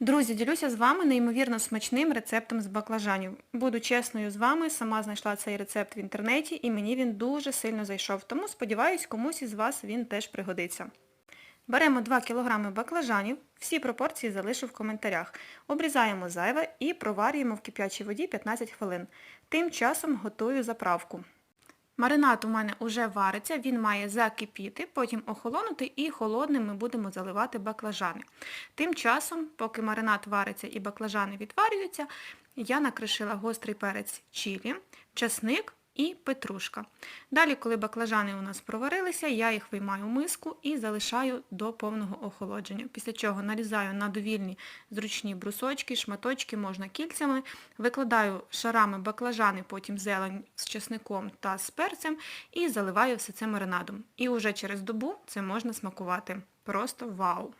Друзі, ділюся з вами неймовірно смачним рецептом з баклажанів. Буду чесною з вами, сама знайшла цей рецепт в інтернеті і мені він дуже сильно зайшов, тому сподіваюсь, комусь із вас він теж пригодиться. Беремо 2 кг баклажанів, всі пропорції залишу в коментарях. Обрізаємо зайве і проварюємо в кип'ячій воді 15 хвилин. Тим часом готую заправку. Маринад у мене вже вариться, він має закипіти, потім охолонути і холодним ми будемо заливати баклажани. Тим часом, поки маринад вариться і баклажани відварюються, я накришила гострий перець чилі, часник і петрушка. Далі, коли баклажани у нас проварилися, я їх виймаю в миску і залишаю до повного охолодження. Після чого нарізаю на довільні зручні брусочки, шматочки, можна кільцями, викладаю шарами баклажани, потім зелень з чесником та з перцем і заливаю все це маринадом. І вже через добу це можна смакувати. Просто вау!